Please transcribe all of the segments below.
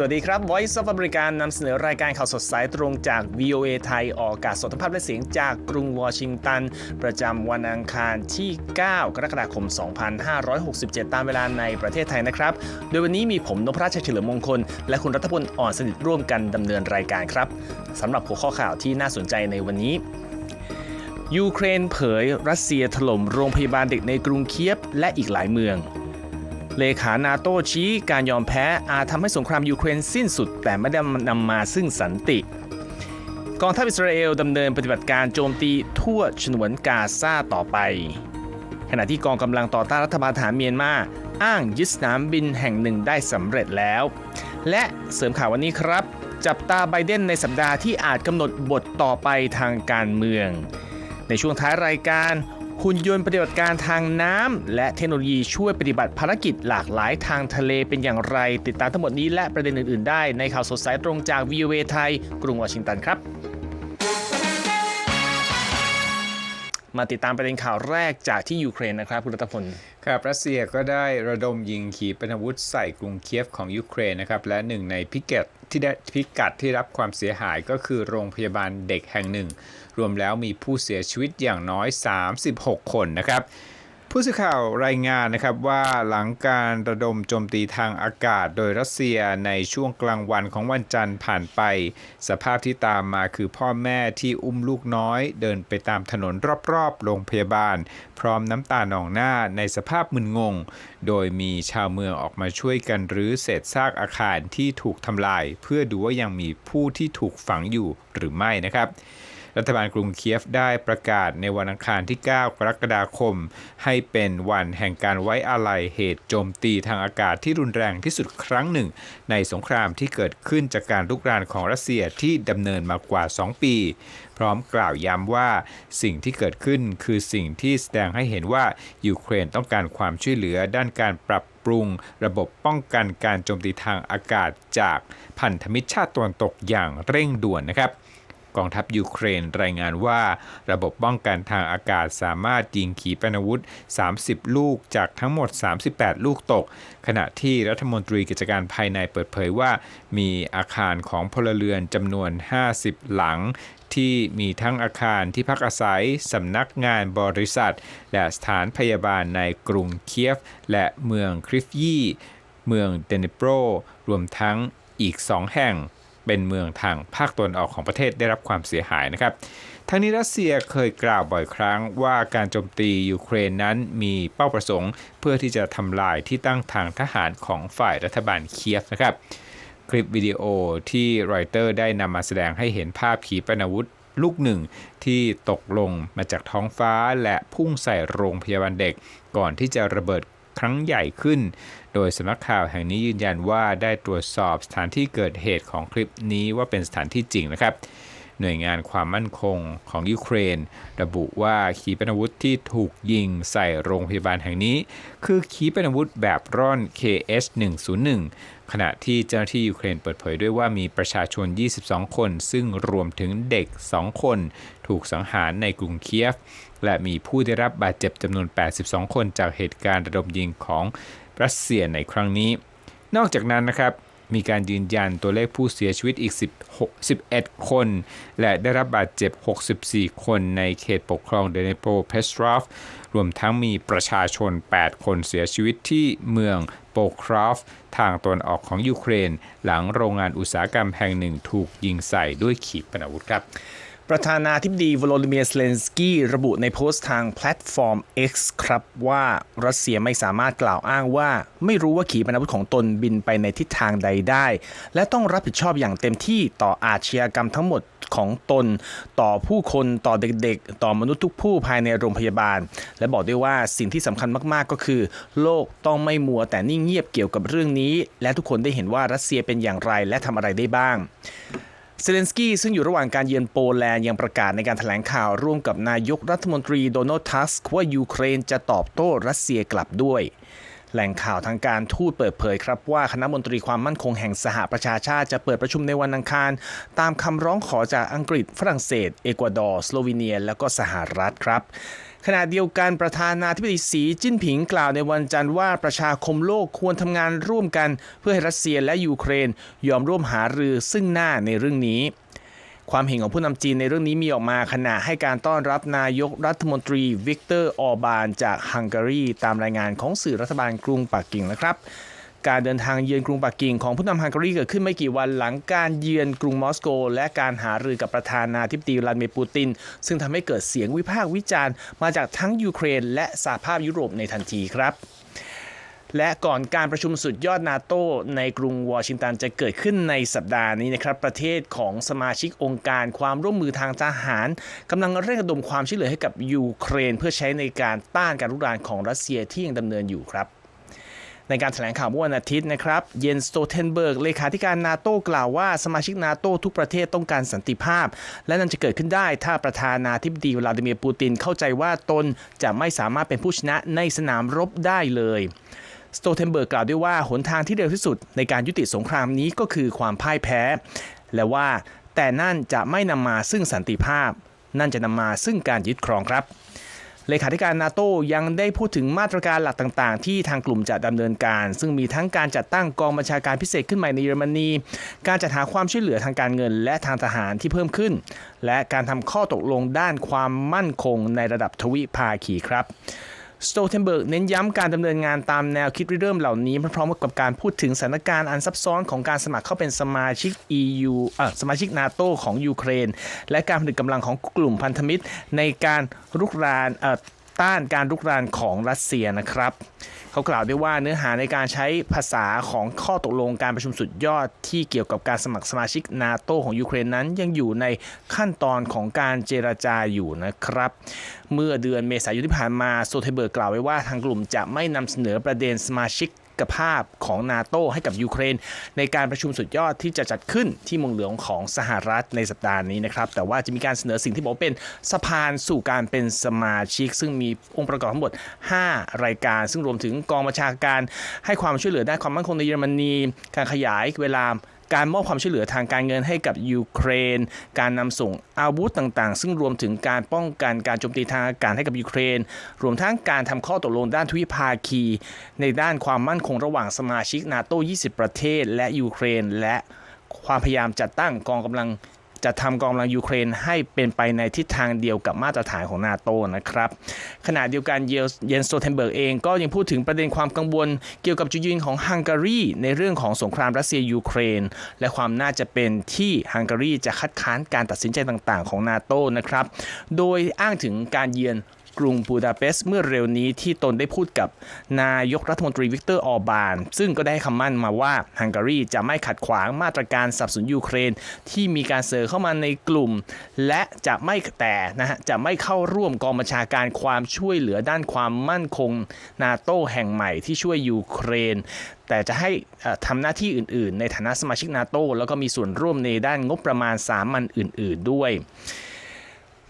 สวัสดีครับ Voice of America นำเสนอรายการข่าวสดสายตรงจาก VOA ไทย ออกอากาศสดทั้งภาพและเสียงจากกรุงวอชิงตัน ประจำวันอังคารที่ 9 กรกฎาคม 2567 ตามเวลาในประเทศไทยนะครับ โดยวันนี้มีผมนพราชเฉลิมมงคล และคุณรัฐพลอ่อนสนิทร่วมกันดำเนินรายการครับสำหรับหัวข้อข่าวที่น่าสนใจในวันนี้ยูเครนเผยรัสเซียถล่มโรงพยาบาลเด็กในกรุงเคียฟและอีกหลายเมือง เลขานาโตชี้การยอมแพ้อาจทำให้สงครามยูเครนสิ้นสุด แต่ไม่ได้นำมาซึ่งสันติกองทัพอิสราเอลดำเนินปฏิบัติการโจมตีทั่วฉนวนกาซาต่อไป ขณะที่กองกำลังต่อต้านรัฐบาลทหารเมียนมาอ้างยึดสนามบินแห่งหนึ่งได้สำเร็จแล้ว และเสริมข่าววันนี้ครับ จับตาไบเดนในสัปดาห์ที่อาจกำหนดบทต่อไปทางการเมือง ในช่วงท้ายรายการ หุ่นยนต์ปฏิบัติการทางน้ำ และเทคโนโลยีช่วยปฏิบัติภารกิจหลากหลายทางทะเลเป็นอย่างไร ติดตามทั้งหมดนี้และประเด็นอื่น ๆ ได้ในข่าวสดสายตรงจาก VOA ไทย กรุงวอชิงตันครับมาติดตามประเด็นข่าวแรกจากที่ยูเครนนะครับคุณรัตพลครับรัสเซียก็ได้ระดมยิงขีปนาวุธใส่กรุงเคียฟของยูเครนนะครับและหนึ่งในพิกัดที่ได้พิกัดที่รับความเสียหายก็คือโรงพยาบาลเด็กแห่งหนึ่ง รวมแล้วมีผู้เสียชีวิตอย่างน้อย 36 คนนะครับ ผู้สื่อข่าวรายงานนะครับว่าหลังการระดมโจมตีทางอากาศโดยรัสเซียในช่วงกลางวันของวันจันทร์ผ่านไป สภาพที่ตามมาคือพ่อแม่ที่อุ้มลูกน้อย เดินไปตามถนนรอบๆ โรงพยาบาล พร้อมน้ำตาหนองหน้าในสภาพมึนงง โดยมีชาวเมืองออกมาช่วยกันรื้อเศษซากอาคารที่ถูกทำลาย เพื่อดูว่ายังมีผู้ที่ถูกฝังอยู่หรือไม่นะครับ รัฐบาลกรุงเคียฟได้ประกาศในวันอังคารที่ 9 กรกฎาคม ให้เป็นวันแห่งการไว้อาลัยเหตุโจมตีทางอากาศที่รุนแรงที่สุดครั้งหนึ่ง ในสงครามที่เกิดขึ้นจากการลุกรานของรัสเซียที่ดำเนินมากว่า 2 ปี พร้อมกล่าวย้ำว่าสิ่งที่เกิดขึ้นคือสิ่งที่แสดงให้เห็นว่ายูเครนต้องการความช่วยเหลือด้านการปรับปรุง ระบบป้องกันการโจมตีทางอากาศจากพันธมิตรชาติตะวันตกอย่างเร่งด่วนนะครับ กองทัพยูเครนรายงานว่า ระบบป้องกันทางอากาศสามารถยิงขีปนาวุธ 30 ลูกจากทั้งหมด 38 ลูกตก ขณะที่รัฐมนตรีกิจการภายในเปิดเผยว่า มีอาคารของพลเรือนจำนวน 50 หลังที่มีทั้งอาคารที่พักอาศัย สำนักงานบริษัท และสถานพยาบาลในกรุงเคียฟ และเมืองคริฟยีเมืองเดนิโปรรวมทั้งอีก2แห่ง เป็นเมืองทางภาคตะวันออกของประเทศได้รับความเสียหายนะครับทั้งนี้รัสเซียเคยกล่าวบ่อยครั้งว่าการโจมตียูเครนนั้นมีเป้าประสงค์ เพื่อที่จะทำลายที่ตั้งทางทหารของฝ่ายรัฐบาลเคียฟนะครับ คลิปวิดีโอที่รอยเตอร์ได้นำมาแสดงให้เห็นภาพขีปนาวุธลูกหนึ่งที่ตกลงมาจากท้องฟ้าและพุ่งใส่โรงพยาบาลเด็ก ก่อนที่จะระเบิดครั้งใหญ่ขึ้น โดยสำนักข่าวแห่งนี้ยืนยันว่าได้ตรวจสอบสถานที่เกิดเหตุของคลิปนี้ว่าเป็นสถานที่จริงนะครับ หน่วยงานความมั่นคงของยูเครน ระบุว่าขีปนาวุธที่ถูกยิงใส่โรงพยาบาลแห่งนี้ คือขีปนาวุธแบบร่อน KH-101 ขณะที่เจ้าหน้าที่ยูเครนเปิดเผยด้วยว่ามีประชาชน 22 คน ซึ่งรวมถึงเด็ก 2 คน ถูกสังหารในกรุงเคียฟ และมีผู้ได้รับบาดเจ็บจำนวน 82 คนจากเหตุการณ์ระดมยิงของ รัสเซียในครั้งนี้ นอกจากนั้นนะครับมีการยืนยันตัวเลขผู้เสียชีวิตอีก 16 11 คน และได้รับบาดเจ็บ 64 คนในเขตปกครองเดเนโปรเพสทรอฟรวมทั้งมีประชาชน 8 คนเสียชีวิตที่เมืองโปครอฟ ทางตะวันออกของยูเครน หลังโรงงานอุตสาหกรรมแห่งหนึ่งถูกยิงใส่ด้วยขีปนาวุธครับ ประธานาธิบดีวโลดิเมียร์เซเลนสกี้ระบุในโพสต์ทางแพลตฟอร์ม X ครับว่ารัสเซียไม่สามารถกล่าวอ้างว่า ไม่รู้ว่าขีปนาวุธของตนบินไปในทิศทางใดได้ และต้องรับผิดชอบอย่างเต็มที่ต่ออาชญากรรมทั้งหมดของตน ต่อผู้คนต่อเด็กๆ ต่อมนุษย์ทุกผู้ภายในโรงพยาบาล และบอกด้วยว่าสิ่งที่สำคัญมากๆก็คือ โลกต้องไม่มัวแต่นิ่งเงียบเกี่ยวกับเรื่องนี้ และทุกคนได้เห็นว่ารัสเซียเป็นอย่างไรและทำอะไรได้บ้าง เซเลนสกี้ซึ่งอยู่ระหว่างการเยือนโปแลนด์ยังประกาศในการถแถลงข่าวร่วมกับนายกรัฐมนตรีโดนัลด์ทัสก์ว่ายูเครนจะตอบโต้รัสเซียกลับด้วย แหล่งข่าวทางการทูตเปิดเผยครับว่าคณะมนตรีความมั่นคงแห่งสหประชาชาติจะเปิดประชุมในวันอังคาร ตามคำร้องขอจากอังกฤษ ฝรั่งเศส เอกวาดอร์ สโลวีเนีย แล้วก็สหรัฐครับ ขณะเดียวกันประธานาธิบดีสีจิ้นผิงกล่าวในวันจันทร์ว่าประชาคมโลกควรทำงานร่วมกันเพื่อให้รัสเซียและยูเครน ยอมร่วมหารือซึ่งหน้าในเรื่องนี้ความเห็นของผู้นำจีนในเรื่องนี้มีออกมาขณะให้การต้อนรับนายกรัฐมนตรีวิกเตอร์ออบานจากฮังการีตามรายงานของสื่อรัฐบาลกรุงปักกิ่งนะครับ การเดินทางเยือนกรุงปักกิ่งของผู้นำฮังการีเกิดขึ้นไม่กี่วันหลังการเยือนกรุงมอสโก และการหารือกับประธานาธิบดีวลาดิเมียร์ปูติน ซึ่งทำให้เกิดเสียงวิพากษ์วิจารณ์มาจากทั้งยูเครน และสหภาพยุโรปในทันทีครับและก่อนการประชุมสุดยอดนาโตในกรุงวอชิงตันจะเกิดขึ้นในสัปดาห์นี้นะครับ ประเทศของสมาชิกองค์การความร่วมมือทางทหารกำลังเร่งระดมความช่วยเหลือให้กับยูเครน เพื่อใช้ในการต้านการรุกรานของรัสเซียที่ยังดำเนินอยู่ครับ ในการแถลงข่าวเมื่อวันอาทิตย์นะครับ เยนสโตเทนเบิร์กเลขาธิการนาโต้กล่าวว่าสมาชิกนาโต้ทุกประเทศต้องการสันติภาพ และนั่นจะเกิดขึ้นได้ถ้าประธานาธิบดีวลาดิเมียร์ปูตินเข้าใจว่าตนจะไม่สามารถเป็นผู้ชนะในสนามรบได้เลยสโตเทนเบิร์กกล่าวด้วยว่าหนทางที่เร็วที่สุดในการยุติสงครามนี้ก็คือความพ่ายแพ้ และว่าแต่นั่นจะไม่นำมาซึ่งสันติภาพ นั่นจะนำมาซึ่งการยึดครองครับ เลขาธิการนาโตยังได้พูดถึงมาตรการหลักต่าง ๆ ที่ทางกลุ่มจะดำเนินการ ซึ่งมีทั้งการจัดตั้งกองบัญชาการพิเศษขึ้นใหม่ในเยอรมนี การจัดหาความช่วยเหลือทางการเงิน และทางทหารที่เพิ่มขึ้น และการทำข้อตกลงด้านความมั่นคงในระดับทวิภาคีครับ สโตเทนเบิร์กเน้นย้ำการดำเนินงานตามแนวคิดริเริ่มเหล่านี้พร้อมกับการพูดถึงสถานการณ์อันซับซ้อนของการสมัครเข้าเป็นสมาชิก EU เอ่อสมาชิกนาโตของยูเครน และการผนึกกำลังของกลุ่มพันธมิตรในการรุกรานเอ่อ ต้านการลุกรานของรัสเซียนะครับ เขากล่าวด้วยว่าเนื้อหาในการใช้ภาษาของข้อตกลงการประชุมสุดยอดที่เกี่ยวกับการสมัครสมาชิกนาโตของยูเครนนั้นยังอยู่ในขั้นตอนของการเจรจาอยู่นะครับ เมื่อเดือนเมษายนที่ผ่านมาโซเทเบิร์กกล่าวไว้ว่าทางกลุ่มจะไม่นำเสนอประเด็นสมาชิก กภาพของนาโตให้กับยูเครน ในการประชุมสุดยอดที่จะจัดขึ้นที่เมืองหลวงของสหรัฐในสัปดาห์นี้นะครับ แต่ว่าจะมีการเสนอสิ่งที่บอกเป็นสะพานสู่การเป็นสมาชิก ซึ่งมีองค์ประกอบทั้งหมด 5 รายการ ซึ่งรวมถึงกองบัญชาการให้ความช่วยเหลือด้านความมั่นคงในเยอรมนีการขยายเวลา การมอบความช่วยเหลือทางการเงินให้กับยูเครน การนำส่งอาวุธต่างๆ ซึ่งรวมถึงการป้องกันการโจมตีทางอากาศให้กับยูเครน รวมทั้งการทำข้อตกลงด้านทวิภาคี ในด้านความมั่นคงระหว่างสมาชิกนาโต 20 ประเทศ และยูเครน และความพยายามจัดตั้งกองกำลัง จะทำกองกำลังยูเครนให้เป็นไปในทิศทางเดียวกับมาตรฐานของนาโตนะครับขณะเดียวกันเยลเยนสโตเทนเบิร์กเองก็ยังพูดถึงประเด็นความกังวล เกี่ยวกับจุดยืนของฮังการีในเรื่องของสงครามรัสเซียยูเครน และความน่าจะเป็นที่ฮังการีจะคัดค้านการตัดสินใจต่างๆ ของนาโตนะครับโดยอ้างถึงการเยือน กรุงบูดาเปสต์เมื่อเร็วนี้ที่ตนได้พูดกับนายกรัฐมนตรีวิกเตอร์ออร์บาน ซึ่งก็ได้ให้คำมั่นมาว่าฮังการีจะไม่ขัดขวางมาตรการสนับสนุนยูเครน ที่มีการเสนอเข้ามาในกลุ่ม และจะไม่แต่นะฮะจะไม่เข้าร่วมกองบัญชาการความช่วยเหลือด้านความมั่นคงนาโตแห่งใหม่ที่ช่วยยูเครนแต่จะให้ทำหน้าที่อื่น ๆ ในฐานะสมาชิกนาโตแล้วก็มีส่วนร่วมในด้านงบประมาณสามัญอื่น ๆ ด้วย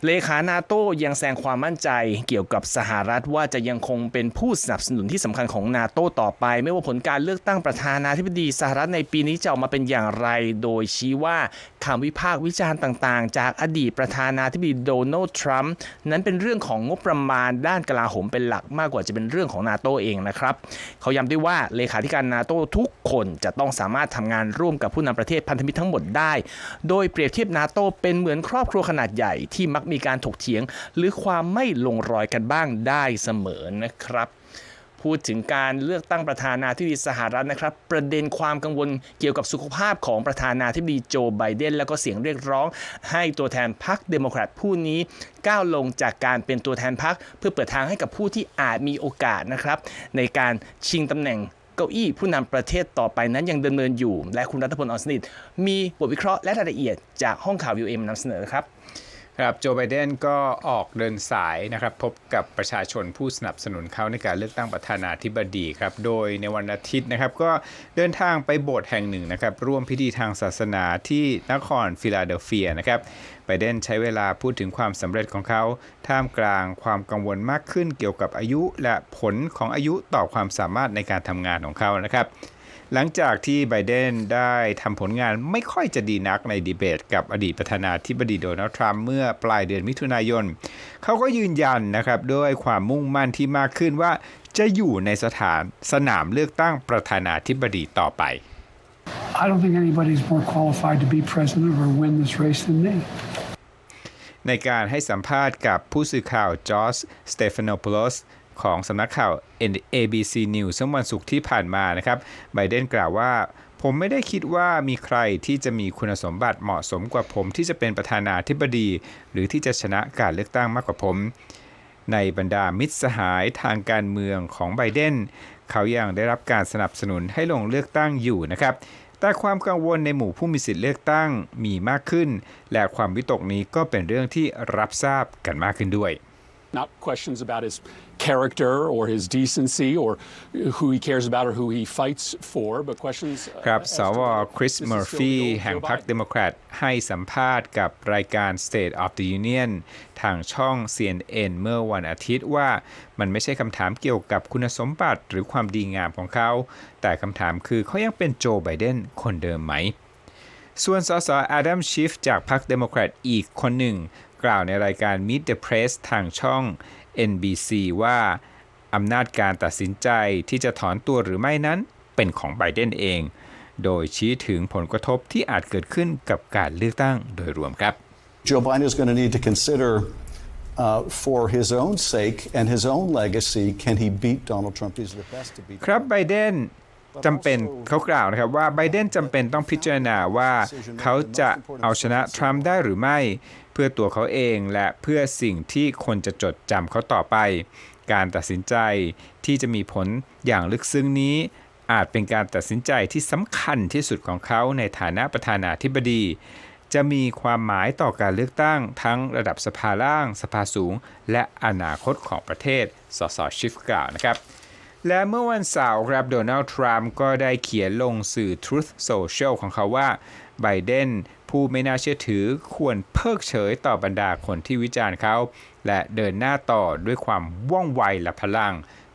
เลขานาโตยังแสดงความมั่นใจเกี่ยวกับสหรัฐว่าจะยังคงเป็นผู้สนับสนุนที่สำคัญของนาโต้ต่อไป ไม่ว่าผลการเลือกตั้งประธานาธิบดีสหรัฐในปีนี้จะออกมาเป็นอย่างไร โดยชี้ว่าคำวิพากษ์วิจารณ์ต่างๆ จากอดีตประธานาธิบดีโดนัลด์ทรัมป์นั้นเป็นเรื่องของงบประมาณด้านกลาโหมเป็นหลักมากกว่าจะเป็นเรื่องของนาโต้เองนะครับเขาย้ำด้วยว่าเลขาธิการนาโต้ทุกคนจะต้องสามารถทำงานร่วมกับผู้นำประเทศพันธมิตรทั้งหมดได้ โดยเปรียบเทียบนาโต้เป็นเหมือนครอบครัวขนาดใหญ่ที่มักมีการถกเถียง หรือความไม่ลงรอยกันบ้างได้เสมอนะครับพูดถึงการเลือกตั้งประธานาธิบดีสหรัฐนะครับ ประเด็นความกังวลเกี่ยวกับสุขภาพของประธานาธิบดีโจไบเดน แล้วก็เสียงเรียกร้อง ให้ตัวแทนพรรคเดโมแครตผู้นี้ก้าวลงจากการเป็นตัวแทนพรรคเพื่อเปิดทางให้กับผู้ที่อาจมีโอกาสนะครับ ในการชิงตำแหน่งเก้าอี้ผู้นำประเทศต่อไปนั้นยังดำเนินอยู่ และคุณรัฐพลออนสนิทมีบทวิเคราะห์และรายละเอียดจากห้องข่าววิวเอ็มนำเสนอครับ ครับโจไบเดนก็ออกเดินสายนะครับพบกับประชาชนผู้สนับสนุนเขาในการเลือกตั้งประธานาธิบดีครับโดยในวันอาทิตย์นะครับก็เดินทางไปโบสถ์แห่งหนึ่งนะครับร่วมพิธีทางศาสนาที่นครฟิลาเดลเฟียนะครับไบเดนใช้เวลาพูดถึงความสำเร็จของเขา ท่ามกลางความกังวลมากขึ้นเกี่ยวกับอายุ และผลของอายุต่อความสามารถในการทำงานของเขานะครับ หลังจากที่ไบเดนได้ทำผลงานไม่ค่อยจะดีนักในดีเบต กับอดีตประธานาธิบดีโดนัลด์ทรัมป์เมื่อปลายเดือนมิถุนายน เขาก็ยืนยันนะครับด้วยความมุ่งมั่นที่มากขึ้นว่าจะอยู่ในสถานสนามเลือกตั้งประธานาธิบดีต่อไป I don't think anybody's more qualified to be president or win this race than me. ในการให้สัมภาษณ์กับผู้สื่อข่าวจอร์จสเตฟานโพลส ของสำนักข่าว ABC News เมื่อวันศุกร์ที่ผ่านมานะครับไบเดนกล่าวว่า ผมไม่ได้คิดว่ามีใครที่จะมีคุณสมบัติเหมาะสมกว่าผมที่จะเป็นประธานาธิบดี หรือที่จะชนะการเลือกตั้งมากกว่าผม ในบรรดามิตรสหายทางการเมืองของไบเดนเขายังได้รับการสนับสนุนให้ลงเลือกตั้งอยู่นะครับแต่ความกังวลในหมู่ผู้มีสิทธิ์เลือกตั้งมีมากขึ้น และความวิตกนี้ก็เป็นเรื่องที่รับทราบกันมากขึ้นด้วย not questions about his character or his decency or who he cares about or who he fights for, but questions. uh, ครับ as ส to ว whether คริส this is เมอ still ร์ฟี the old แห่ง Joe พรรค Biden. เดโมแครตให้สัมภาษณ์กับรายการ State of the Union ทางช่อง CNN เมื่อวันอาทิตย์ว่ามันไม่ใช่คำถามเกี่ยวกับคุณสมบัติหรือความดีงามของเขา แต่คำถามคือเขายังเป็นโจไบเดนคนเดิมไหม ส่วนสสอาดัมชิฟจากพรรคเดโมแครตอีกคนหนึ่ง กล่าวในรายการ Meet the Press ทางช่อง NBC ว่าอำนาจการตัดสินใจที่จะถอนตัวหรือไม่นั้นเป็นของไบเดนเอง โดยชี้ถึงผลกระทบที่อาจเกิดขึ้นกับการเลือกตั้งโดยรวมครับ Joe Biden is going to need to consider, uh, for his own sake and his own legacy, can he beat Donald Trump? He's the best to beat. ครับไบเดนจำเป็นเขากล่าวนะครับว่าไบเดนจำเป็นต้องพิจารณาว่าเขาจะเอาชนะทรัมป์ได้หรือไม่เพื่อตัวเขาเองและเพื่อสิ่งที่คนจะจดจำเขาต่อไป การตัดสินใจที่จะมีผลอย่างลึกซึ้งนี้ อาจเป็นการตัดสินใจที่สำคัญที่สุดของเขาในฐานะประธานาธิบดี จะมีความหมายต่อการเลือกตั้งทั้งระดับสภาล่าง สภาสูง และอนาคตของประเทศ สสชิฟกล่าวนะครับและเมื่อวันเสาร์ครับโดนัลด์ทรัมป์ก็ได้เขียนลงสื่อ Truth Social ของเขาว่าไบเดน ผู้ไม่น่าเชื่อถือควรเพิกเฉยต่อบรรดาคนที่วิจารณ์เขา และเดินหน้าต่อด้วยความว่องไวและพลัง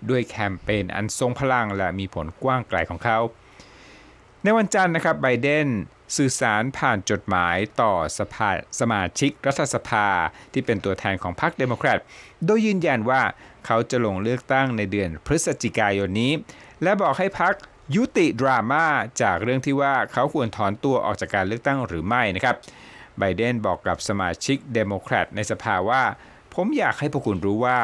ด้วยแคมเปญอันทรงพลังและมีผลกว้างไกลของเขา ในวันจันทร์นะครับไบเดนสื่อสารผ่านจดหมายต่อสภาสมาชิกรัฐสภาที่เป็นตัวแทนของพรรคเดโมแครต โดยยืนยันว่าเขาจะลงเลือกตั้งในเดือนพฤศจิกายนนี้ และบอกให้พรรค ยุติดราม่าจากเรื่องที่ว่าเขาควรถอนตัวออกจากการเลือกตั้งหรือไม่นะครับไบเดนบอกกับสมาชิกเดโมแครตในสภาว่า ผมอยากให้พวกคุณรู้ว่า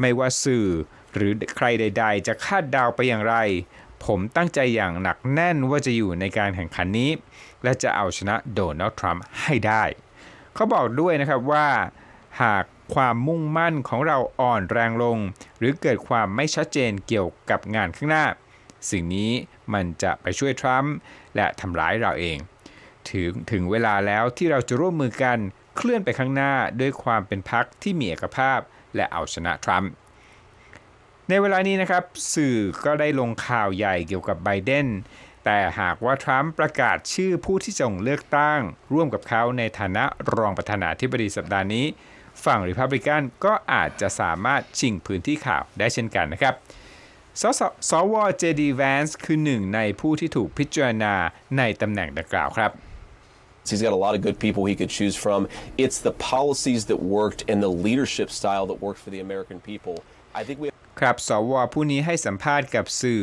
ไม่ว่าสื่อหรือใครใด ๆ จะคาดเดาไปอย่างไร ผมตั้งใจอย่างหนักแน่นว่าจะอยู่ในการแข่งขันนี้ และจะเอาชนะโดนัลด์ทรัมป์ให้ได้ เขาบอกด้วยนะครับว่า หากความมุ่งมั่นของเราอ่อนแรงลง หรือเกิดความไม่ชัดเจนเกี่ยวกับงานข้างหน้า สิ่งนี้มันจะไปช่วยทรัมป์และทำร้ายเราเอง ถึงถึงเวลาแล้วที่เราจะร่วมมือกันเคลื่อนไปข้างหน้าด้วยความเป็นพรรคที่มีเอกภาพ และเอาชนะทรัมป์ในเวลานี้นะครับ สื่อก็ได้ลงข่าวใหญ่เกี่ยวกับไบเดนแต่หากว่าทรัมป์ประกาศชื่อผู้ที่จะลงเลือกตั้ง ร่วมกับเขาในฐานะรองประธานาธิบดีสัปดาห์นี้ ฝั่งริพับลิกันก็อาจจะสามารถชิงพื้นที่ข่าวได้เช่นกันนะครับ สสสวเจดีแวนส์คือหนึ่งในผู้ที่ถูกพิจารณาในตำแหน่งดังกล่าวครับ He's got a lot of good people he could choose from. It's the policies that worked and the leadership style that worked for the American people. I think we ครับ สว ผู้นี้ให้สัมภาษณ์กับสื่อ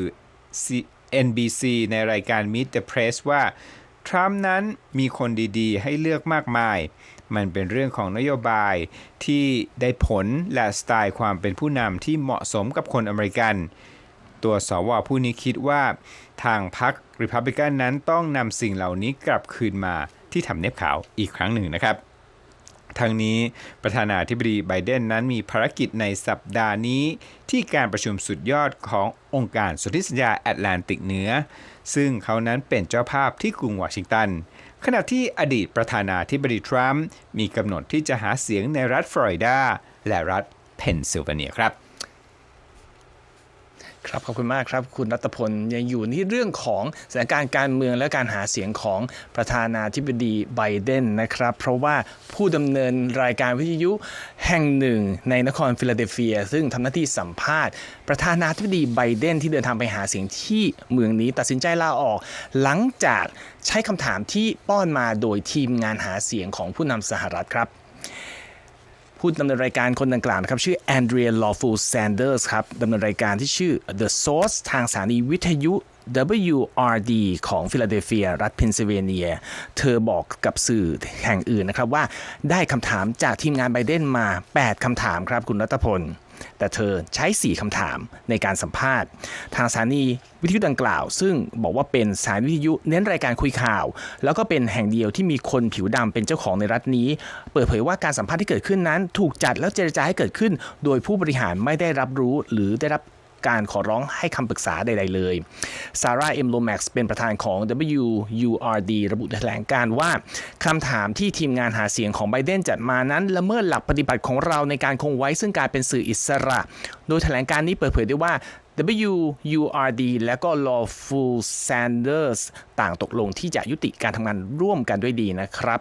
C- NBC ในรายการ Meet the Press ว่า ทรัมป์นั้นมีคนดีๆ ให้เลือกมากมาย มันเป็นเรื่องของนโยบายที่ได้ผลและสไตล์ความเป็นผู้นำที่เหมาะสมกับคนอเมริกัน ตัวสวผู้นี้คิดว่าทางพรรคริพับลิกันนั้นต้องนำสิ่งเหล่านี้กลับคืนมาที่ทำเนียบขาวอีกครั้งหนึ่งนะครับทั้งนี้ประธานาธิบดีไบเดนนั้นมีภารกิจในสัปดาห์นี้ที่การประชุมสุดยอดขององค์การสนธิสัญญาแอตแลนติกเหนือ ซึ่งเขานั้นเป็นเจ้าภาพที่กรุงวอชิงตัน ขณะที่อดีตประธานาธิบดีทรัมป์มีกำหนดที่จะหาเสียงในรัฐฟลอริดาและรัฐเพนซิลเวเนียครับ ครับขอบคุณมากครับคุณรัตพลยังอยู่ที่เรื่องของสถานการณ์การเมืองและการหาเสียงของประธานาธิบดีไบเดนนะครับ เพราะว่าผู้ดำเนินรายการวิทยุแห่งหนึ่งในนครฟิลาเดลเฟีย ซึ่งทำหน้าที่สัมภาษณ์ ประธานาธิบดีไบเดนที่เดินทางไปหาเสียงที่เมืองนี้ ตัดสินใจลาออก หลังจากใช้คำถามที่ป้อนมาโดยทีมงานหาเสียงของผู้นำสหรัฐครับ ผู้ดำเนินรายการคนดังกล่าวนะครับ ชื่อแอนเดรียลอฟูลแซนเดอร์สครับดำเนินรายการที่ชื่อ The Source ทางสถานีวิทยุ WRD ของฟิลาเดลเฟีย รัฐเพนซิลเวเนีย เธอบอกกับสื่อแห่งอื่นนะครับว่าได้คำถามจากทีมงานไบเดนมา 8คำถามครับคุณรัตพล แต่เธอใช้ 4คำถามในการสัมภาษณ์ ทางสถานีวิทยุดังกล่าว ซึ่งบอกว่าเป็นสถานีวิทยุเน้นรายการคุยข่าว แล้วก็เป็นแห่งเดียวที่มีคนผิวดำเป็นเจ้าของในรัฐนี้ เปิดเผยว่าการสัมภาษณ์ที่เกิดขึ้นนั้น ถูกจัดแล้วเจรจาให้เกิดขึ้น โดยผู้บริหารไม่ได้รับรู้หรือได้รับ การขอร้องให้คำปรึกษาใด ๆ เลยซาร่าเอ็มโลแม็กซ์เป็นประธานของ WURD ระบุแถลงการ์ว่าคำถามที่ทีมงานหาเสียงของไบเดนจัดมานั้นละเมิดหลักปฏิบัติของเราในการคงไว้ซึ่งการเป็นสื่ออิสระ โดยแถลงการนี้เปิดเผยได้ว่า WURD และก็ Lawful Sanders ต่างตกลงที่จะยุติการทำงานร่วมกันด้วยดีนะครับ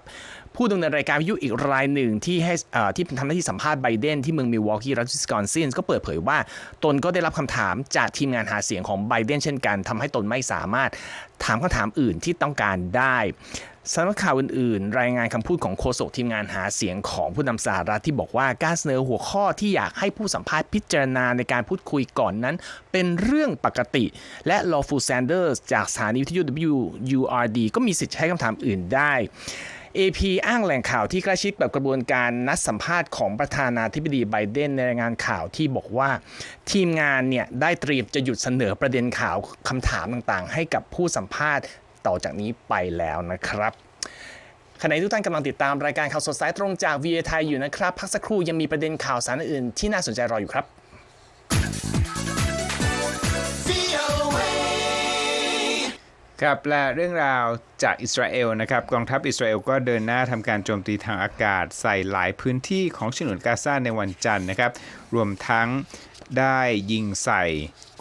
ผู้ดำเนินรายการวิทยุอีกรายหนึ่งที่ให้ที่ทำหน้าที่สัมภาษณ์ไบเดนที่เมืองมิลวอกกี้รัฐวิสคอนซินก็เปิดเผยว่า ตนก็ได้รับคำถามจากทีมงานหาเสียงของไบเดนเช่นกันทำให้ตนไม่สามารถถามคำถามอื่นที่ต้องการได้ สำนักข่าวอื่นๆ รายงานคำพูดของโฆษกทีมงานหาเสียงของผู้นำสหรัฐที่บอกว่าการเสนอหัวข้อที่อยากให้ผู้สัมภาษณ์พิจารณาในการพูดคุยก่อนนั้น เป็นเรื่องปกติ และ Lawful Sanders จากสถานีวิทยุ WURD ก็มีสิทธิ์ใช้คำถามอื่นได้ AP อ้างแหล่งข่าวที่ใกล้ชิดกับกระบวนการนัดสัมภาษณ์ของประธานาธิบดีไบเดนในรายงานข่าวที่บอกว่า ทีมงานเนี่ยได้เตรียมจะหยุดเสนอประเด็นข่าวคำถามต่างๆ ให้กับผู้สัมภาษณ์ ต่อจากนี้ไปแล้วนะครับขณะที่ทุกท่านกำลังติดตามรายการข่าวสดสายตรงจาก VA ไทยอยู่นะครับ พักสักครู่ยังมีประเด็นข่าวสารอื่นที่น่าสนใจรออยู่ครับครับและเรื่องราวจากอิสราเอลนะครับกองทัพอิสราเอลก็เดินหน้าทำการโจมตีทางอากาศใส่หลายพื้นที่ของฉนวนกาซาในวันจันทร์นะครับ รวมทั้งได้ยิงใส่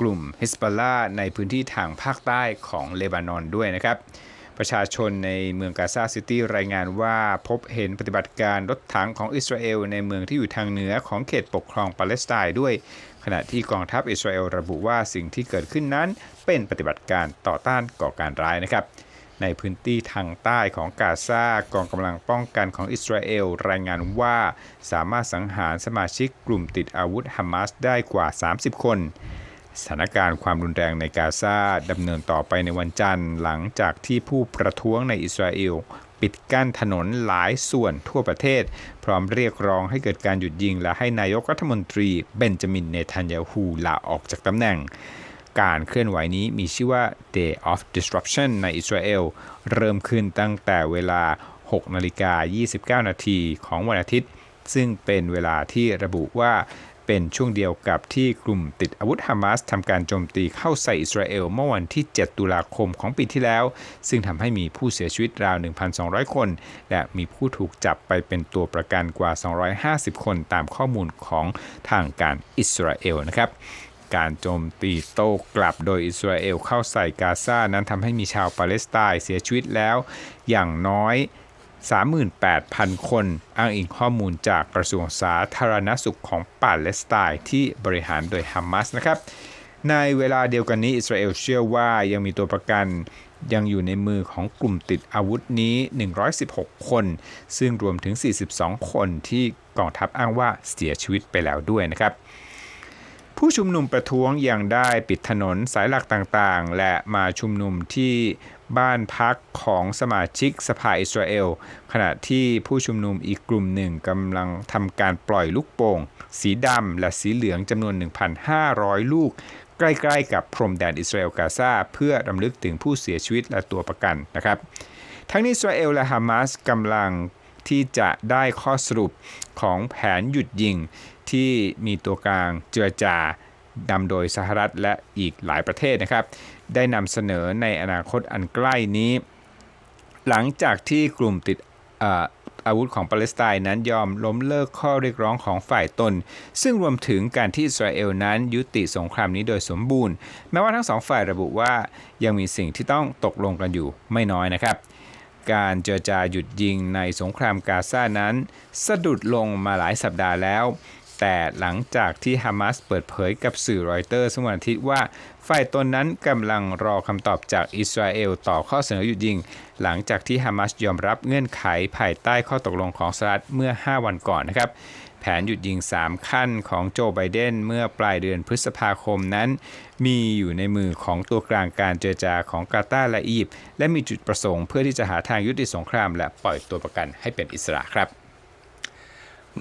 กลุ่มฮิสบอลลาในพื้นที่ทางภาคใต้ของเลบานอนด้วยนะครับ ประชาชนในเมืองกาซาซิตี้รายงานว่าพบเห็นปฏิบัติการรถถังของอิสราเอลในเมืองที่อยู่ทางเหนือของเขตปกครองปาเลสไตน์ด้วย ขณะที่กองทัพอิสราเอลระบุว่าสิ่งที่เกิดขึ้นนั้น เป็นปฏิบัติการต่อต้านก่อการร้ายนะครับในพื้นที่ทางใต้ของกาซากองกำลังป้องกันของอิสราเอลรายงานว่าสามารถสังหารสมาชิกกลุ่มติดอาวุธฮามาสได้กว่า 30 คน สถานการณ์ความรุนแรงในกาซาดำเนินต่อไปในวันจันทร์ หลังจากที่ผู้ประท้วงในอิสราเอลปิดกั้นถนนหลายส่วนทั่วประเทศ พร้อมเรียกร้องให้เกิดการหยุดยิง และให้นายกรัฐมนตรีเบนจามินเนทันยาฮูลาออกจากตำแหน่ง การเคลื่อนไหวนี้มีชื่อว่า Day of Disruption ในอิสราเอลเริ่มขึ้นตั้งแต่เวลา 6 นาฬิกา 29 นาทีของวันอาทิตย์ ซึ่งเป็นเวลาที่ระบุว่า เป็นช่วงเดียวกับที่กลุ่มติดอาวุธฮามาสทำการโจมตีเข้าใส่อิสราเอลเมื่อวันที่ 7 ตุลาคมของปีที่แล้ว ซึ่งทำให้มีผู้เสียชีวิตราว 1,200 คน และมีผู้ถูกจับไปเป็นตัวประกันกว่า 250 คนตามข้อมูลของทางการอิสราเอลนะครับการโจมตีโต้กลับโดยอิสราเอลเข้าใส่กาซานั้นทำให้มีชาวปาเลสไตน์เสียชีวิตแล้วอย่างน้อย 38,000 คน อ้างอิงข้อมูลจากกระทรวงสาธารณสุขของปาเลสไตน์ที่บริหารโดยฮามาสนะครับ ในเวลาเดียวกันนี้อิสราเอลเชื่อว่ายังมีตัวประกันยังอยู่ในมือของกลุ่มติดอาวุธนี้ 116 คน ซึ่งรวมถึง 42 คนที่กองทัพอ้างว่าเสียชีวิตไปแล้วด้วยนะครับผู้ชุมนุมประท้วงยังได้ปิดถนนสายหลักต่างๆ และมาชุมนุมที่ บ้านพักของสมาชิกสภาอิสราเอล ขณะที่ผู้ชุมนุมอีกกลุ่มหนึ่งกำลังทำการปล่อยลูกโป่ง สีดำและสีเหลืองจำนวน 1,500 ลูก ใกล้ๆกับพรมแดนอิสราเอลกาซาเพื่อรำลึกถึงผู้เสียชีวิตและตัวประกันนะครับ ทั้งนี้อิสราเอลและฮามาสกำลังที่จะได้ข้อสรุปของแผนหยุดยิงที่มีตัวกลางเจรจานำโดยสหรัฐและอีกหลายประเทศนะครับ ได้นำเสนอในอนาคตอันใกล้นี้ หลังจากที่กลุ่มติดอาวุธของปาเลสไตน์นั้นยอมล้มเลิกข้อเรียกร้องของฝ่ายตน ซึ่งรวมถึงการที่อิสราเอลนั้นยุติสงครามนี้โดยสมบูรณ์ แม้ว่าทั้งสองฝ่ายระบุว่ายังมีสิ่งที่ต้องตกลงกันอยู่ไม่น้อยนะครับ การเจรจาหยุดยิงในสงครามกาซานั้น สะดุดลงมาหลายสัปดาห์แล้ว แต่หลังจากที่ฮามาสเปิดเผยกับสื่อรอยเตอร์สวันอาทิตย์ว่า ฝ่ายตนนั้นกำลังรอคำตอบจากอิสราเอลต่อข้อเสนอหยุดยิง หลังจากที่ฮามาสยอมรับเงื่อนไขภายใต้ข้อตกลงของสหรัฐเมื่อ 5 วันก่อนนะครับแผนหยุดยิง 3 ขั้นของโจไบเดนเมื่อปลายเดือนพฤษภาคมนั้น มีอยู่ในมือของตัวกลางการเจรจาของกาตาร์และอียิปต์และมีจุดประสงค์เพื่อที่จะหาทางยุติสงคราม และปล่อยตัวประกันให้เป็นอิสระครับ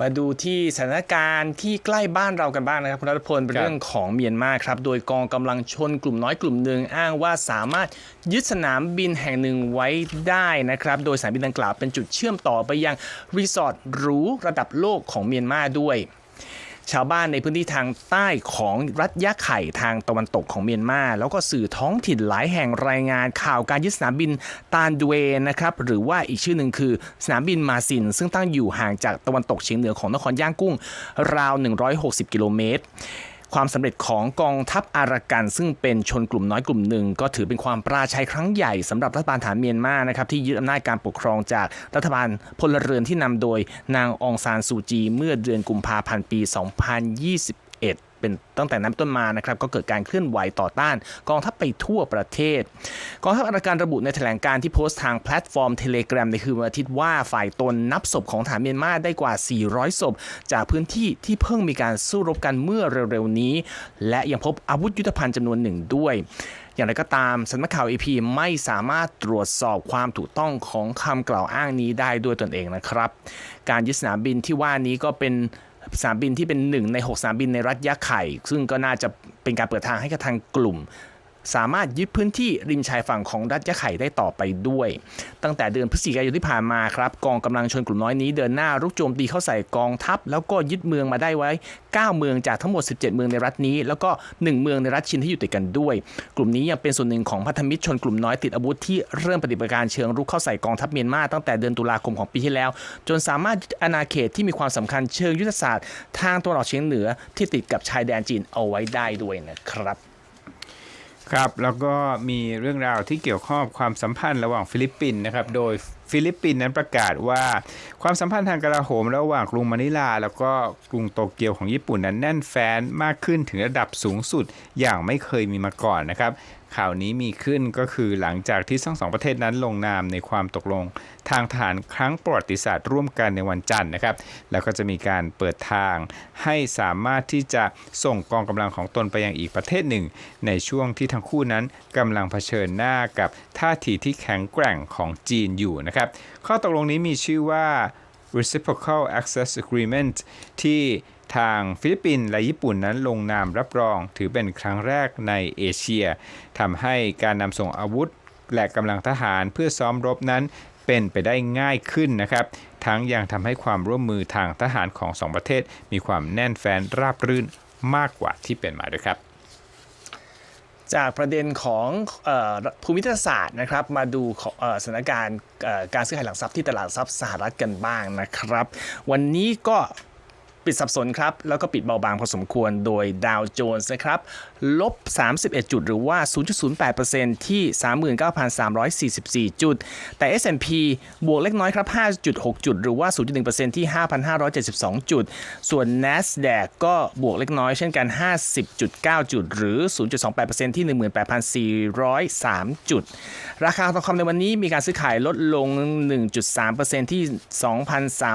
มาดูที่สถานการณ์ที่ใกล้บ้านเรากันบ้างนะครับคุณรัตพลเป็นครับเรื่องของเมียนมาครับ โดยกองกำลังชนกลุ่มน้อยกลุ่มหนึ่งอ้างว่าสามารถยึดสนามบินแห่งหนึ่งไว้ได้นะครับ โดยสนามบินดังกล่าวเป็นจุดเชื่อมต่อไปยังรีสอร์ทหรูระดับโลกของเมียนมาด้วย ชาวบ้านในพื้นที่ทางใต้ของรัฐยะไข่ทางตะวันตกของเมียนมา แล้วก็สื่อท้องถิ่นหลายแห่งรายงานข่าวการยึดสนามบินตานดเวนะครับหรือว่าอีกชื่อหนึ่งคือสนามบินมาซิน ซึ่งตั้งอยู่ห่างจากตะวันตกเฉียงเหนือของนครย่างกุ้งราว 160 กิโลเมตร ความสำเร็จของกองทัพอารากัน ซึ่งเป็นชนกลุ่มน้อยกลุ่มหนึ่ง ก็ถือเป็นความปราชัยครั้งใหญ่สำหรับรัฐบาลฐานเมียนมานะครับที่ยึดอำนาจการปกครองจากรัฐบาลพลเรือนที่นำโดยนางองซานซูจี เมื่อเดือนกุมภาพันธ์ปี 2021 เป็นตั้งแต่นั้นต้นมานะครับก็เกิดการเคลื่อนไหวต่อต้าน กองทัพไปทั่วประเทศ กองทัพอารากันระบุในแถลงการที่โพสต์ทางแพลตฟอร์มเทเล gram ในคืนวันอาทิตย์ว่าฝ่ายตนนับศพของฐานเมียนมาได้กว่า 400 ศพ จากพื้นที่ที่เพิ่งมีการสู้รบกันเมื่อเร็วๆนี้ และยังพบอาวุธยุทธภัณฑ์จำนวนหนึ่งด้วยอย่างไรก็ตามสำนักข่าว AP ไม่สามารถตรวจสอบความถูกต้องของคำกล่าวอ้างนี้ได้ด้วยตนเองนะครับ การยึดสนามบินที่ว่านี้ก็เป็น สนามบินที่เป็นหนึ่งใน 6 สนามบินในรัฐยะไข่ ซึ่งก็น่าจะเป็นการเปิดทางให้กับทางกลุ่ม สามารถยึดพื้นที่ริมชายฝั่งของรัฐยะไข่ได้ต่อไปด้วย ตั้งแต่เดือนพฤศจิกายนที่ผ่านมาครับ กองกำลังชนกลุ่มน้อยนี้เดินหน้ารุกโจมตีเข้าใส่กองทัพ แล้วก็ยึดเมืองมาได้ไว้ 9 เมืองจากทั้งหมด 17 เมืองในรัฐนี้ แล้วก็ 1 เมืองในรัฐชินที่อยู่ติดกันด้วย กลุ่มนี้ยังเป็นส่วนหนึ่งของพันธมิตรชนกลุ่มน้อยติดอาวุธที่เริ่มปฏิบัติการเชิงรุกเข้าใส่กองทัพเมียนมาตั้งแต่เดือนตุลาคมของปีที่แล้ว จนสามารถยึดอาณาเขตที่มีความสำคัญเชิงยุทธศาสตร์ ทางตะวันออกเฉียงเหนือที่ติดกับชายแดนจีนเอาไว้ได้ด้วยนะครับ ครับแล้วก็มีเรื่องราวที่เกี่ยวข้องความสัมพันธ์ระหว่างฟิลิปปินส์นะครับโดยฟิลิปปินส์นั้นประกาศว่าความสัมพันธ์ทางกลาโหมระหว่างกรุงมะนิลา แล้วก็กรุงโตเกียวของญี่ปุ่นนั้นแน่นแฟ้นมากขึ้นถึงระดับสูงสุดอย่างไม่เคยมีมาก่อนนะครับ ข่าวนี้มีขึ้นก็คือหลังจากที่ทั้งสองประเทศนั้นลงนามในความตกลง ทางทหารครั้งประวัติศาสตร์ร่วมกันในวันจันทร์นะครับ แล้วก็จะมีการเปิดทางให้สามารถที่จะส่งกองกำลังของตนไปยังอีกประเทศหนึ่ง ในช่วงที่ทั้งคู่นั้นกำลังเผชิญหน้ากับท่าทีที่แข็งแกร่งของจีนอยู่นะครับ ข้อตกลงนี้มีชื่อว่า Reciprocal Access Agreement ที่ ทางฟิลิปปินส์และญี่ปุ่นนั้นลงนามรับรอง ถือเป็นครั้งแรกในเอเชียทำให้การนำส่งอาวุธ และกำลังทหารเพื่อซ้อมรบนั้นเป็นไปได้ง่ายขึ้นนะครับ ทั้งยังทำให้ความร่วมมือทางทหารของสองประเทศ มีความแน่นแฟนราบรื่นมากกว่าที่เป็นมาด้วยครับ จากประเด็นของออภูมิศาสตร์นะครับ มาดูของสถานการณ์การซื้อขายหลักทรัพย์ที่ตลาดทรัพย์สหรัฐกันบ้างนะครับ วันนี้ก็ ปิดสับสนครับ แล้วก็ปิดเบาบางพอสมควรโดยดาวโจนส์นะครับลบ 31 จุดหรือว่า 0.08%ที่ 39,344 จุด แต่ S&P บวกเล็กน้อยครับ 5.6 จุด หรือว่า 0.1%ที่ 5,572 จุด ส่วน NASDAQ ก็บวกเล็กน้อยเช่นกัน 50.9 จุด หรือ 0.28%ที่ 18,403 จุด ราคาทองคำในวันนี้มีการซื้อขายลดลง 1.3%ที่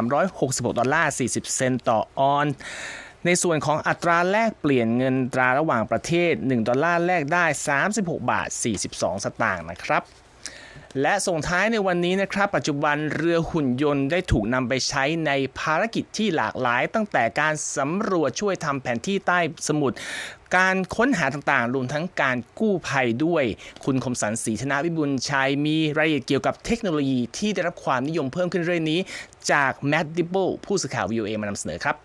2,366 ดอลลาร์ 40 เซนต์ต่อออน ในส่วนของอัตราแลกเปลี่ยนเงินตราระหว่างประเทศ 1 ดอลลาร์แลกได้ 36 บาท 42 สตางค์นะครับและส่งท้ายในวันนี้นะครับ ปัจจุบันเรือหุ่นยนต์ได้ถูกนำไปใช้ในภารกิจที่หลากหลาย ตั้งแต่การสำรวจช่วยทำแผนที่ใต้สมุทรการค้นหาต่างๆ รวมทั้งการกู้ภัยด้วย คุณคมสันศรีธนาวิบุญชัย มีรายละเอียดเกี่ยวกับเทคโนโลยีที่ได้รับความนิยมเพิ่มขึ้นเรื่อยนี้ จากแมดดิบเบิลผู้สื่อข่าว VOA มานำเสนอครับ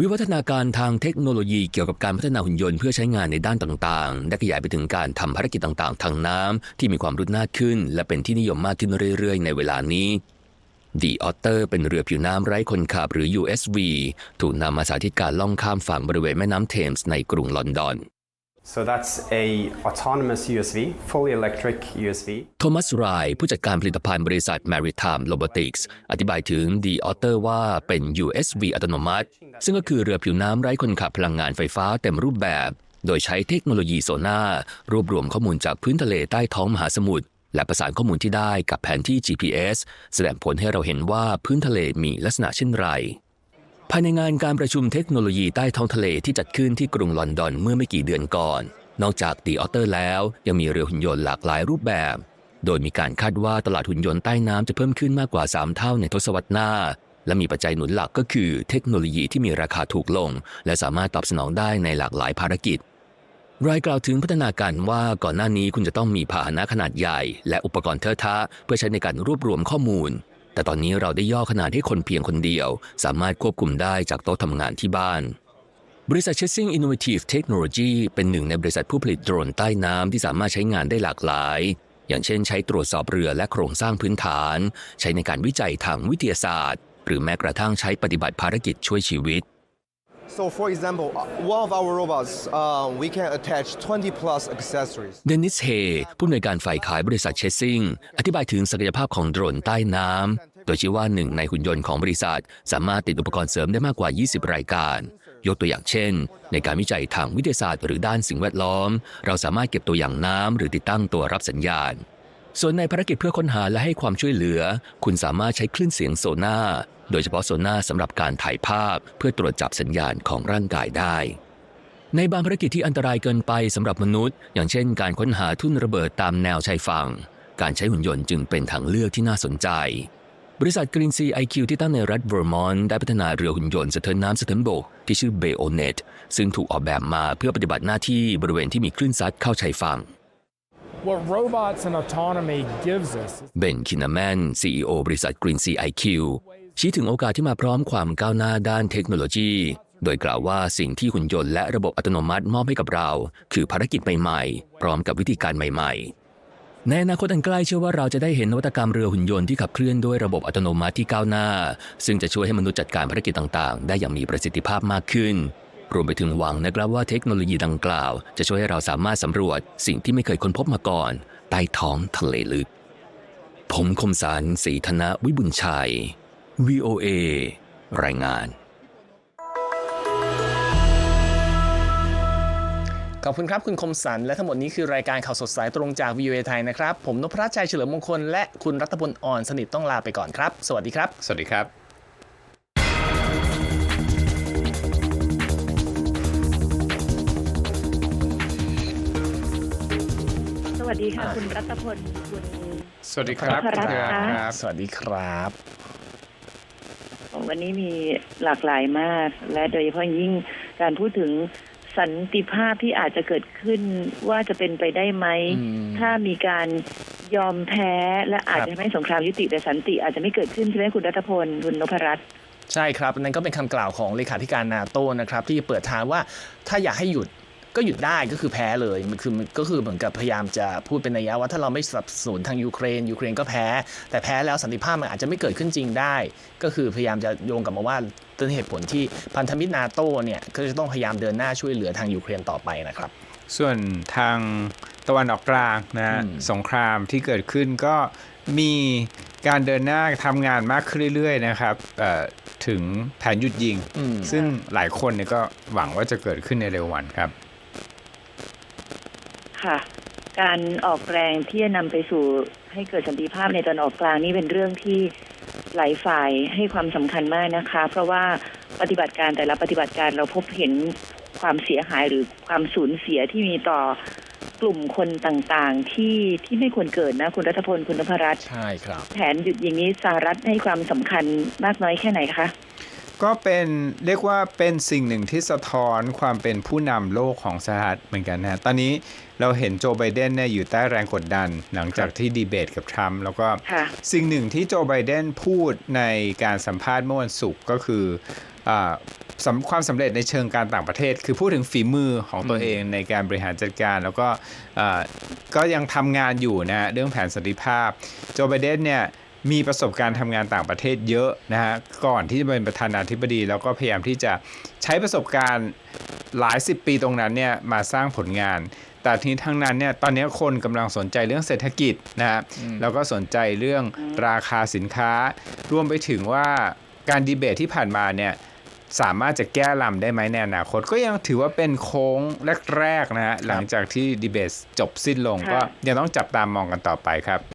วิวัฒนาการทางเทคโนโลยีเกี่ยวกับการพัฒนาหุ่นยนต์เพื่อใช้งานในด้านต่างๆ ได้ขยายไปถึงการทำภารกิจต่างๆ ทางน้ำที่มีความรุนหน้าขึ้น และเป็นที่นิยมมากขึ้นเรื่อยๆ ในเวลานี้ The Otter เป็นเรือผิวน้ำไร้คนขับหรือ USV ถูกนำมาสาธิตการล่องข้ามฝั่งบริเวณแม่น้ำเทมส์ในกรุงลอนดอน So that's a autonomous USV, fully electric USV. โทมัสไรผู้จัดการผลิตภัณฑ์บริษัท Maritime Robotics อธิบายถึง The Otter ว่าเป็น USV อัตโนมัติ ซึ่งก็คือเรือผิวน้ำไร้คนขับพลังงานไฟฟ้าเต็มรูปแบบ โดยใช้เทคโนโลยีโซน่ารวบรวมข้อมูลจากพื้นทะเลใต้ท้องมหาสมุทรและประสานข้อมูลที่ได้กับแผนที่ GPS แสดงผลให้เราเห็นว่าพื้นทะเลมีลักษณะเช่นไร ภายในงานการประชุมเทคโนโลยีใต้ท้องทะเลที่จัดขึ้นที่กรุงลอนดอนเมื่อไม่กี่เดือนก่อน นอกจากดีออเตอร์แล้ว ยังมีเรือหุ่นยนต์หลากหลายรูปแบบ โดยมีการคาดว่าตลาดหุ่นยนต์ใต้น้ำจะเพิ่มขึ้นมากกว่า 3 เท่าในทศวรรษหน้า และมีปัจจัยหนุนหลักก็คือเทคโนโลยีที่มีราคาถูกลง และสามารถตอบสนองได้ในหลากหลายภารกิจรายกล่าวถึงพัฒนาการว่าก่อนหน้านี้คุณจะต้องมีพาหนะขนาดใหญ่ และอุปกรณ์เทอะทะเพื่อใช้ในการรวบรวมข้อมูล แต่ตอนนี้เราได้ย่อขนาดให้คนเพียงคนเดียว สามารถควบคุมได้จากโต๊ะทำงานที่บ้าน บริษัท Chasing Innovative Technology เป็นหนึ่งในบริษัทผู้ผลิตโดรนใต้น้ำที่สามารถใช้งานได้หลากหลาย อย่างเช่นใช้ตรวจสอบเรือและโครงสร้างพื้นฐาน ใช้ในการวิจัยทางวิทยาศาสตร์ หรือแม้กระทั่งใช้ปฏิบัติภารกิจช่วยชีวิต So, for example, one of our robots, uh, we can attach 20 plus accessories. เดนิสเฮผู้อำนวยการฝ่ายขายบริษัทเชสซิงอธิบายถึงศักยภาพของโดรนใต้น้ำ โดยชี้ว่าหนึ่งในหุ่นยนต์ของบริษัท สามารถติดอุปกรณ์เสริมได้มากกว่า 20 รายการ ยกตัวอย่างเช่น ในการวิจัยทางวิทยาศาสตร์หรือด้านสิ่งแวดล้อม เราสามารถเก็บตัวอย่างน้ำหรือติดตั้งตัวรับสัญญาณ ส่วนในภารกิจเพื่อค้นหาและให้ความช่วยเหลือ คุณสามารถใช้คลื่นเสียงโซน่าโดยเฉพาะโซน่าสำหรับการถ่ายภาพ เพื่อตรวจจับสัญญาณของร่างกายได้ ในบางภารกิจที่อันตรายเกินไปสำหรับมนุษย์ อย่างเช่น การค้นหาทุ่นระเบิดตามแนวชายฝั่ง การใช้หุ่นยนต์จึงเป็นทางเลือกที่น่าสนใจ บริษัท Green Sea IQ ที่ตั้งในรัฐเวอร์มอนต์ได้พัฒนาเรือหุ่นยนต์สะเทินน้ำสะเทินบกที่ชื่อ Bayonet ซึ่งถูกออกแบบมาเพื่อปฏิบัติหน้าที่บริเวณที่มีคลื่นซัดเข้าชายฝั่ง What robots and autonomy gives us เบนคินาแมน CEO บริษัท Green Sea IQ ชี้ถึงโอกาสที่มาพร้อมความก้าวหน้าด้านเทคโนโลยี โดยกล่าวว่าสิ่งที่หุ่นยนต์และระบบอัตโนมัติมอบให้กับเรา คือภารกิจใหม่ๆ พร้อมกับวิธีการใหม่ๆ ในอนาคตอันใกล้เชื่อว่าเราจะได้เห็นนวัตกรรมเรือหุ่นยนต์ที่ขับเคลื่อนด้วยระบบอัตโนมัติที่ก้าวหน้า ซึ่งจะช่วยให้มนุษย์จัดการภารกิจต่างๆ ได้อย่างมีประสิทธิภาพมากขึ้น รวมไปถึงหวังนะครับว่าเทคโนโลยีดังกล่าว จะช่วยให้เราสามารถสำรวจสิ่งที่ไม่เคยค้นพบมาก่อน ใต้ท้องทะเลลึก ผมคมสารศรีธนวิบุญชัย VOA รายงาน ขอบคุณครับคุณคมสัน และทั้งหมดนี้คือรายการข่าวสดสายตรงจาก VOA ไทยนะครับ ผมนพรัชชัยเฉลิมมงคล และคุณรัตพลอ่อนสนิทต้องลาไปก่อนครับ สวัสดีครับ สวัสดีครับ วัสดีค่ะ คุณรัตพลคุณ สวัสดีครับนพรัตน์คุณคะครับสวัสดีครับ วันนี้มีหลากหลายมาก และโดยเฉพาะยิ่งการพูดถึงสันติภาพที่อาจจะเกิดขึ้นว่าจะเป็นไปได้ไหม อืม ถ้ามีการยอมแพ้และอาจครับจะทำให้สงครามยุติแต่สันติอาจจะไม่เกิดขึ้นใช่ไหมคุณรัตพลคุณนพรัตน์ ใช่ครับนั่นก็เป็นคำกล่าวของเลขาธิการนาโต้นะครับ ที่เปิดทางว่าถ้าอยากให้หยุด ก็หยุดได้ก็คือแพ้เลยมันคือมันก็คือเหมือนกับพยายามจะพูดเป็นนัยยะว่าถ้าเราไม่สนับสนุนทางยูเครนยูเครนก็แพ้ แต่แพ้แล้วสันติภาพมันอาจจะไม่เกิดขึ้นจริงได้ ก็คือพยายามจะโยงกลับมาว่าต้นเหตุผลที่พันธมิตรนาโต้เนี่ยก็จะต้องพยายามเดินหน้าช่วยเหลือทางยูเครนต่อไปนะครับ ส่วนทางตะวันออกกลางนะฮะอืมสงครามที่เกิดขึ้นก็มีการเดินหน้าทำงานมากขึ้นเรื่อยๆนะครับเอ่อถึงแผนหยุดยิงอืมซึ่งหลายคนเนี่ยก็หวังว่าจะเกิดขึ้นในเร็ววันครับ ค่ะ การออกแรงที่จะนำไปสู่ให้เกิดสันติภาพในตอนออกกลางนี่เป็นเรื่องที่หลายฝ่ายให้ความสำคัญมากนะคะ เพราะว่าปฏิบัติการแต่ละปฏิบัติการเราพบเห็นความเสียหายหรือความสูญเสียที่มีต่อกลุ่มคนต่างๆ ที่ที่ไม่ควรเกิดนะ คุณรัฐพลคุณนพรัตน์ใช่ครับ แผนหยุดอย่างนี้สหรัฐให้ความสำคัญมากน้อยแค่ไหนคะ ก็เป็นเรียกว่าเป็นสิ่งหนึ่งที่สะท้อนความเป็นผู้นำโลกของสหรัฐเหมือนกันนะตอนนี้เราเห็นโจไบเดนเนี่ยอยู่ใต้แรงกดดัน หลังจากที่ดีเบตกับทรัมป์แล้วก็สิ่งหนึ่งที่โจไบเดนพูดในการสัมภาษณ์เมื่อวันศุกร์ก็คือความสำเร็จในเชิงการต่างประเทศ คือพูดถึงฝีมือของตัวเองในการบริหารจัดการ แล้วก็ก็ยังทำงานอยู่นะฮะเรื่องแผนสันติภาพโจไบเดนเนี่ย มีประสบการณ์ทำงานต่างประเทศเยอะนะฮะก่อนที่จะเป็นประธานาธิบดี แล้วก็พยายามที่จะใช้ประสบการณ์หลายสิบปีตรงนั้นเนี่ยมาสร้างผลงาน แต่ทีนี้ทั้งนั้นเนี่ยตอนนี้คนกำลังสนใจเรื่องเศรษฐกิจนะฮะแล้วก็สนใจเรื่องราคาสินค้า รวมไปถึงว่าการดีเบตที่ผ่านมาเนี่ยสามารถจะแก้ลำได้ไหมในอนาคตก็ยังถือว่าเป็นโค้งแรกๆนะฮะหลังจากที่ดีเบตจบสิ้นลงค่ะก็ยังต้องจับตามองกันต่อไปครับ